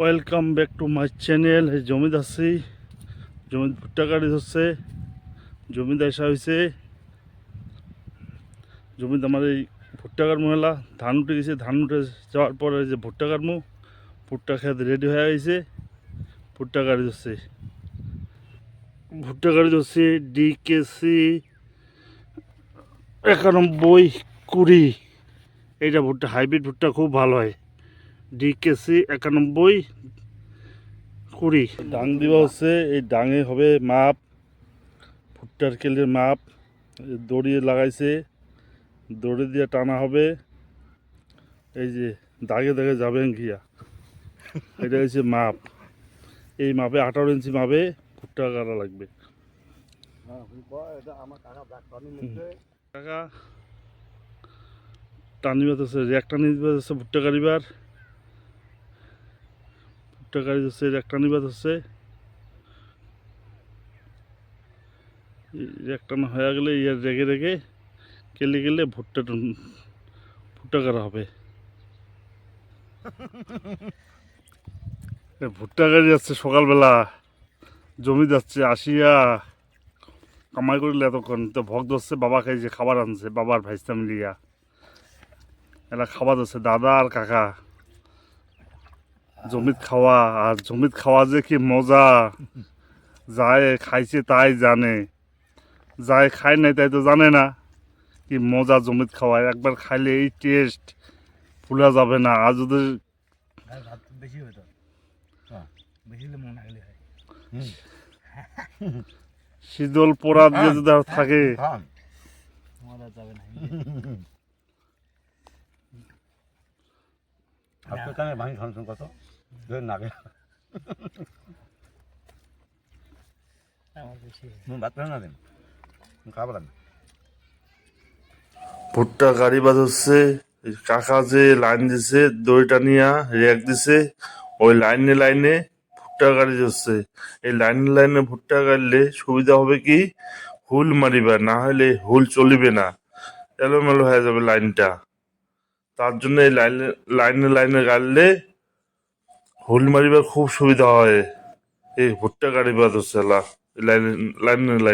Welcome back to my channel জমিদ আছি জমিদ ভুট্টা গাড়ি ধরছে। জমিদ আসা হয়েছে জমিদ আমার এই ভুট্টা কাটমু হেলা ধান উঠে গেছে। ধান উঠে যাওয়ার পরে যে ভুট্টা কাটমু ভুট্টা খেতে রেডি হয়ে গেছে। ভুট্টা গাড়ি ধরছে ভুট্টা গাড়ি ধরছে ডিকেসি একানব্বই কুড়ি। এইটা ভুট্টা, হাইব্রিড ভুট্টা খুব ভালো হয়। ডিকেসি একানব্বই কুড়ি। ডাং দিবা হচ্ছে, এই ডাঙে হবে মাপ ভুট্টার কেলের মাপ, এই দড়ি লাগাইছে, দড়ি দিয়ে টানা হবে, এই যে দাগে দাগে যাবেন ঘিয়া এটা হচ্ছে মাপ। এই মাপে আঠারো ইঞ্চি মাপে ভুট্টা কাটা লাগবে। কাকা টানিবার হচ্ছে, র্যাক টানিবার হচ্ছে ভুট্টা কাটিবার। ভুট্টা কাটি হচ্ছে র্যাক টানিবার হচ্ছে। র্যাক টানা হয়ে গেলে ইয়ার রেগে রেগে কেলে গেলে ভুট্টা ভুট্টা করা হবে। ভুট্টা গাড়ি যাচ্ছে সকালবেলা জমি যাচ্ছে আসিয়া কামাই করিলে এতক্ষণ তো ভক্ত হচ্ছে বাবা খাইছে খাবার আনছে বাবার ভাইস্তা মিলিয়া। এরা খাবার হচ্ছে দাদা আর কাকা। জমিত খাওয়া আর জমিত খাওয়া যে কি মজা। যায় খাইছে তাই জানে। যায় খায় নাই তাই তো জানে না কি মজা জমিত খাওয়া। একবার খাইলে এই টেস্ট ভুলা যাবে না। আর যদি হ্যাঁ হয়। শীতল পোড়া দিয়ে যদি আর থাকে। মজা যাবে না। আপনার ভাঙি কত? নাগে না দেন। ভুট্টা গাড়ি বাজ হচ্ছে কাকা যে লাইন দিছে দড়িটা নিয়া রেক দিছে ওই লাইনে লাইনে ভুট্টা গাড়ি যাচ্ছে। এই লাইনে লাইনে ভুট্টা গাড়লে সুবিধা হবে কি? হুল মারিবা না হলে হুল চলিবে না। এলোমেলো হয়ে যাবে লাইনটা। তার জন্য এই লাইনে লাইনে লাইনে গাড়লে হুল মারিবার খুব সুবিধা হয়। এই ভুট্টা গাড়ি বাদ হচ্ছে লাইনে লাইনে লাইনে।